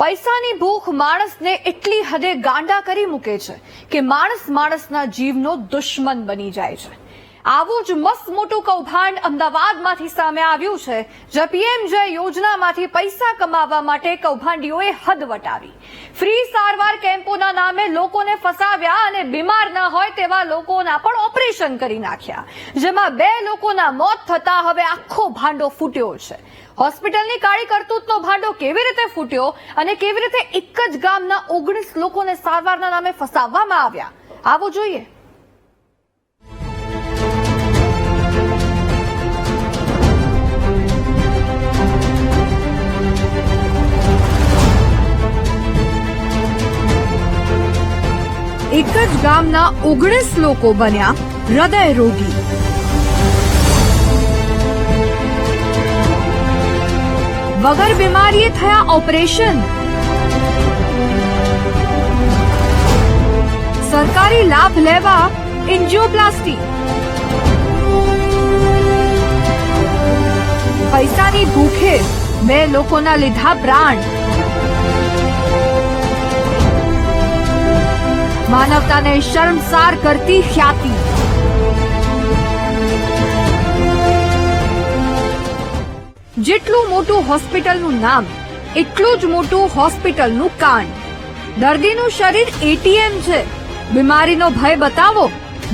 પૈસાની ભૂખ માણસને એટલી હદે ગાંડા કરી મૂકે છે કે માણસ માણસના જીવનો દુશ્મન બની જાય છે. આવું જ મસ્ત મોટું કૌભાંડ અમદાવાદમાંથી સામે આવ્યું છે જે પીએમ જય યોજનામાંથી પૈસા કમાવા માટે કૌભાંડીઓએ હદ વટાવી. ફ્રી સારવાર કેમ્પોના નામે લોકોને ફસાવ્યા અને બીમાર ના હોય તેવા લોકોના પણ ઓપરેશન કરી નાખ્યા, જેમાં બે લોકોના મોત થતા હવે આખો ભાંડો ફૂટ્યો છે. હોસ્પિટલની કાળી કરતૂતનો ભાંડો કેવી રીતે ફૂટ્યો અને કેવી રીતે એક જ ગામના ઓગણીસ લોકોને સારવારના નામે ફસાવવામાં આવ્યા? આવો જોઈએ. એક જ ગામના ઓગણીસ લોકો બન્યા હૃદય રોગી વગર બીમારીએ થયા ઓપરેશન સરકારી લાભ લેવા એન્જિયોપ્લાસ્ટી પૈસાની ભૂખે બે લોકોના લીધા પ્રાણ માનવતાને શર્મસાર કરતી ખ્યાતિ જેટલું મોટું હોસ્પિટલનું નામ, એટલું જ મોટું હોસ્પિટલનું કાંડ દર્દીનું શરીર એટીએમ છે. બીમારીનો ભય બતાવો,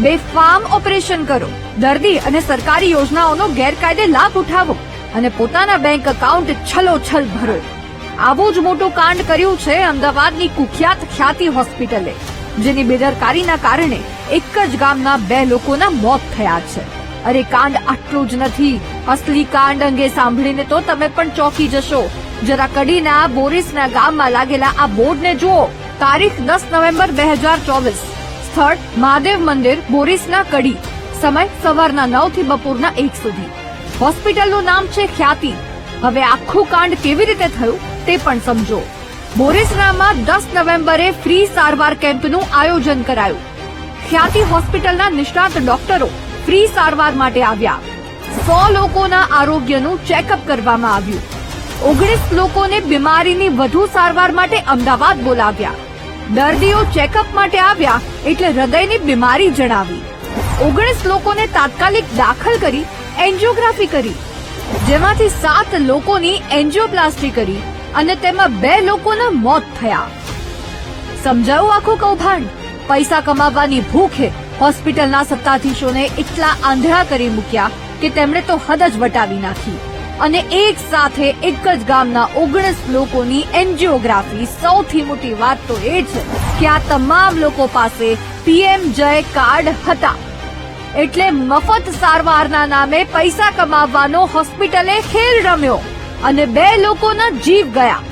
બેફામ ઓપરેશન કરો. દર્દી અને સરકારી યોજનાઓનો ગેરકાયદે લાભ ઉઠાવો અને પોતાના બેંક એકાઉન્ટ છલોછલ ભરો. આવું જ મોટું કાંડ કર્યું છે અમદાવાદની કુખ્યાત ખ્યાતિ હોસ્પિટલે, જેની બેદરકારીના કારણે એક જ ગામના બે લોકોના મોત થયા છે. અરે કાંડ આટલું જ નથી. અસલી કાંડ અંગે સાંભળીને તો તમે પણ ચોંકી જશો. જરા કડીના બોરિસના ગામમાં લાગેલા આ બોર્ડને જુઓ. તારીખ દસ નવેમ્બર બે હજાર ચોવીસ. સ્થળ મહાદેવ મંદિર, બોરિસના કડી. સમય સવારના નવથી બપોરના એક સુધી. હોસ્પિટલનું નામ છે ખ્યાતિ. હવે આખું કાંડ કેવી રીતે થયું તે પણ સમજો. બોરિસનામાં દસ નવેમ્બરે ફ્રી સારવાર કેમ્પનું આયોજન કરાયું. ખ્યાતિ હોસ્પિટલના નિષ્ણાત ડોક્ટરો ફ્રી સારવાર માટે આવ્યા. સો લોકોના આરોગ્યનું ચેકઅપ કરવામાં આવ્યું. ઓગણીસ લોકોને બીમારીની વધુ સારવાર માટે અમદાવાદ બોલાવ્યા. દર્દીઓ ચેકઅપ માટે આવ્યા એટલે હૃદયની બીમારી જણાવી. ઓગણીસ લોકોને તાત્કાલિક દાખલ કરી એન્જિયોગ્રાફી કરી. જેમાંથી સાત લોકોની એન્જિયોપ્લાસ્ટી કરી અને તેમાં બે લોકોના મોત થયા. સમજાયું આખું કૌભાંડ? પૈસા કમાવાની ભૂખે હોસ્પિટલના સત્તાધીશોને એટલા આંધળા કરી મૂક્યા કે તેમણે તો હદ જ વટાવી નાખી. અને એક સાથે એક જ ગામના ઓગણીસ લોકોની એન્જિયોગ્રાફી સૌથી મોટી વાત તો એ છે કે આ તમામ લોકો પાસે પીએમ જય કાર્ડ હતા. એટલે મફત સારવારના નામે પૈસા કમાવવાનો હોસ્પિટલે ખેલ રમ્યો અને બે લોકોના જીવ ગયા,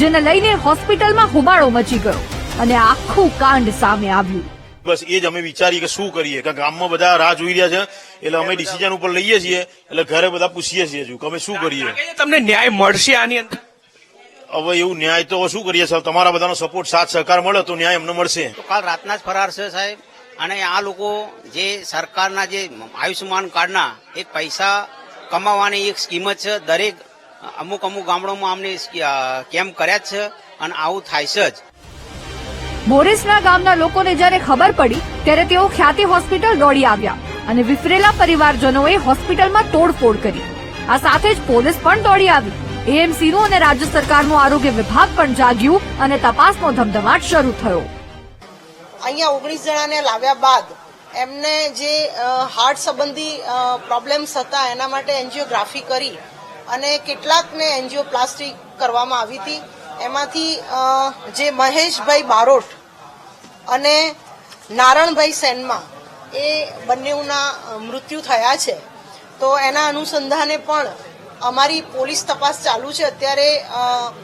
જેને લઈને હોસ્પિટલમાં હુબાળો મચી ગયો અને આખું કાંડ સામે આવ્યું. બસ એ જ અમે વિચારીએ કે શું કરીએ? કે ગામમાં બધા રાહ જોઈ રહ્યા છે એટલે અમે ડિસિઝન ઉપર લઈએ છીએ એટલે ઘરે બધા પૂછીએ છીએ હજુ કે અમે શું કરીએ? તમને ન્યાય મળશે આની અંદર? હવે એવું ન્યાય તો શું કરીએ સાહેબ? તમારા બધાનો સપોર્ટ સાથ સહકાર મળે તો ન્યાય અમને મળશે. કાલ રાતના જ ફરાર છે સાહેબ. અને આ લોકો જે સરકારના જે આયુષ્યમાન કાર્ડના એક પૈસા કમાવાની એક સ્કીમ જ છે. દરેક અમુક અમુક ગામડાઓમાં અમને કેમ્પ કર્યા જ છે અને આવું થાય છે જ. બોરિસના ગામના લોકોને જ્યારે ખબર પડી, ત્યારે તેઓ ખ્યાતિ હોસ્પિટલ દોડી આવ્યા અને વિફરેલા પરિવારજનોએ હોસ્પિટલમાં તોડફોડ કરી. આ સાથે જ પોલીસ પણ દોડી આવી. એએમસીનું અને રાજ્ય સરકારનું આરોગ્ય વિભાગ પણ જાગ્યું અને તપાસનો ધમધમાટ શરૂ થયો. અહીંયા ઓગણીસ જણાને લાવ્યા બાદ એમને જે હાર્ટ સંબંધી પ્રોબ્લેમ્સ હતા, એના માટે એન્જિયોગ્રાફી કરી અને કેટલાકને એન્જિયોપ્લાસ્ટી કરવામાં આવી હતી. એમાંથી જે મહેશભાઈ બારોટ અને નારણભાઈ સેનમાં એ બંનેના મૃત્યુ થયા છે. તો એના અનુસંધાને પણ અમારી પોલીસ તપાસ ચાલુ છે. અત્યારે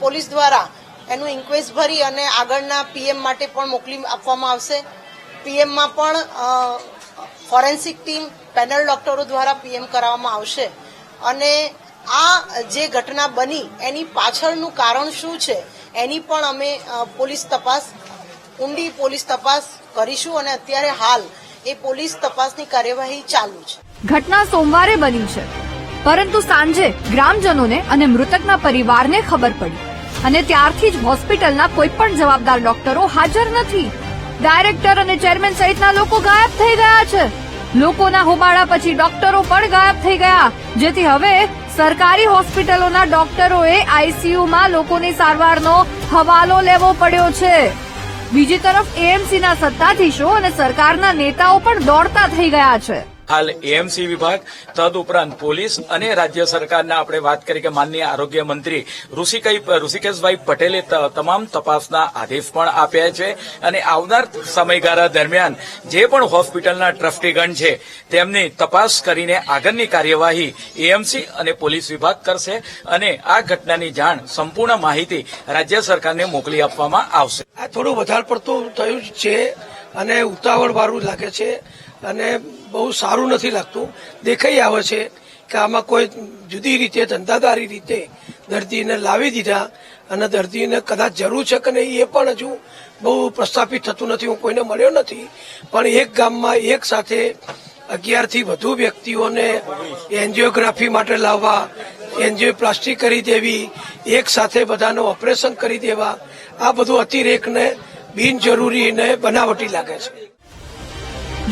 પોલીસ દ્વારા એનું ઇન્ક્વેસ્ટ ભરી અને આગળના પીએમ માટે પણ મોકલી આપવામાં આવશે. પીએમમાં પણ ફોરેન્સિક ટીમ, પેનલ ડોક્ટરો દ્વારા પીએમ કરાવવામાં આવશે. અને આ જે ઘટના બની, એની પાછળનું કારણ શું છે, એની પણ અમે પોલીસ તપાસ ઊંડી પોલીસ તપાસ કરીશું અને અત્યારે હાલ એ પોલીસ તપાસની કાર્યવાહી ચાલુ છે. ઘટના સોમવારે બની છે. પરંતુ સાંજે ગ્રામજનોને અને મૃતકના પરિવારને ખબર પડી અને ત્યારથી જ હોસ્પિટલના કોઈ પણ જવાબદાર ડોક્ટરો હાજર નથી. ડાયરેક્ટર અને ચેરમેન સહિતના લોકો ગાયબ થઈ ગયા છે. લોકોના હોબાળા પછી ડોક્ટરો પણ ગાયબ થઈ ગયા. જેથી હવે સરકારી હોસ્પિટલોના ડોક્ટરોએ આઈસીયુમાં લોકોની સારવારનો હવાલો લેવો પડ્યો છે. બીજી તરફ એએમસીના સત્તાધીશો અને સરકારના નેતાઓ પણ દોડતા થઈ ગયા છે. હાલ એએમસી વિભાગ, તદુપરાંત પોલીસ અને રાજ્ય સરકારના આપણે વાત કરી કે માનનીય આરોગ્ય મંત્રી ઋષિકેશભાઈ પટેલે તમામ તપાસના આદેશ પણ આપ્યા છે અને આવનાર સમયગાળા દરમિયાન જે પણ હોસ્પિટલના ટ્રસ્ટીગણ છે, તેમની તપાસ કરીને આગળની કાર્યવાહી એએમસી અને પોલીસ વિભાગ કરશે અને આ ઘટનાની જાણ સંપૂર્ણ માહિતી રાજ્ય સરકારને મોકલી આપવામાં આવશે. આ થોડું વધારે પડતું થયું છે અને ઉતાવળ વાળું લાગે છે અને બહુ સારું નથી લાગતું. દેખાઈ આવે છે કે આમાં કોઈ જુદી રીતે, ધંધાદારી રીતે દર્દીને લાવી દીધા અને દર્દીને કદાચ જરૂર છે કે નહીં એ પણ હજુ બહુ પ્રસ્થાપિત થતું નથી, હું કોઈને મળ્યો નથી. પણ એક ગામમાં એક સાથે અગિયારથી વધુ વ્યક્તિઓને એન્જિયોગ્રાફી માટે લાવવા, એન્જિયોપ્લાસ્ટી કરી દેવી, એક સાથે બધાનું ઓપરેશન કરી દેવા, આ બધું અતિરેકને બિનજરૂરી ને બનાવટી લાગે છે.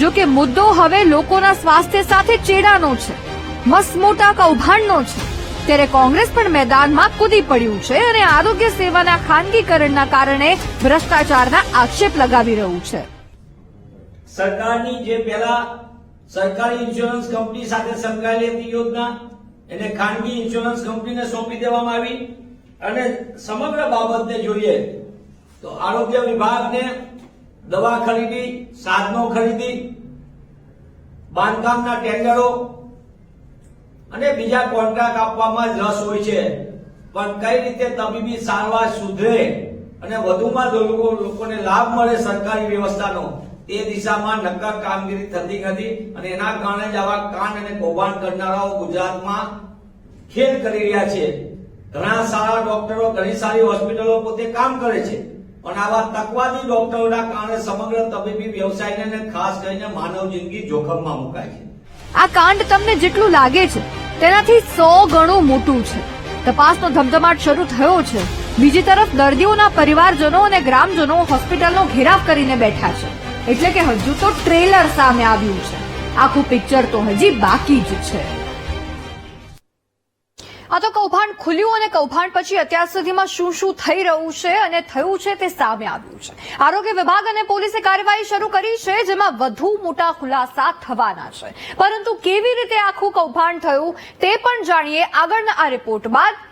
જો કે મુદ્દો હવે લોકોના સ્વાસ્થ્ય સાથે ચેડાનો છે. મસમોટા કૌભાંડનો છે. ત્યારે કોંગ્રેસ પણ મેદાનમાં કૂદી પડ્યું છે અને આરોગ્ય સેવાના ખાનગીકરણના કારણે ભ્રષ્ટાચારના આક્ષેપ લગાવી રહ્યું છે. સરકારની જે પહેલા સરકારી ઇન્સ્યોરન્સ કંપની સાથે સંકળાયેલી હતી યોજના, એને ખાનગી ઇન્સ્યોરન્સ કંપનીને સોંપી દેવામાં આવી. અને સમગ્ર બાબતને જોઈએ તો આરોગ્ય વિભાગને દવા ખરીદી, સાધનો ખરીદી, બાંધકામના ટેન્ડરો અને બીજા કોન્ટ્રાક્ટ આપવામાં રસ હોય છે. પણ કઈ રીતે તબીબી સારવાર સુધરે અને વધુમાં લોકો લોકોને લાભ મળે સરકારી વ્યવસ્થાનો, તે દિશામાં નક્કર કામગીરી થતી નથી અને એના કારણે જ આવા કાંડ અને કૌભાંડ કરનારાઓ ગુજરાતમાં ખેલ કરી રહ્યા છે. ઘણા સારા ડોક્ટરો, ઘણી સારી હોસ્પિટલો પોતે કામ કરે છે. પણ આવા તકવાદી ડોક્ટરોના કારણે સમગ્ર તબીબી વ્યવસાયને ખાસ કરીને માનવ જિંદગી જોખમમાં મુકાય છે. આ કાંડ તમને જેટલું લાગે છે, તેનાથી સો ગણું મોટું છે. તપાસનો ધમધમાટ શરૂ થયો છે. બીજી તરફ દર્દીઓના પરિવારજનો અને ગ્રામજનો હોસ્પિટલનો ઘેરાવ કરીને બેઠા છે. એટલે કે હજુ તો ટ્રેલર સામે આવ્યું છે. આખું પિક્ચર તો હજી બાકી જ છે. આ તો કૌભાંડ ખુલ્યું અને કૌભાંડ પછી અત્યાર સુધીમાં શું શું થઈ રહ્યું છે અને થયું છે તે સામે આવ્યું છે. આરોગ્ય વિભાગ અને પોલીસે કાર્યવાહી શરૂ કરી છે, જેમાં વધુ મોટા ખુલાસા થવાના છે. પરંતુ કેવી રીતે આખું કૌભાંડ થયું તે પણ જાણીએ આગળના આ રિપોર્ટ બાદ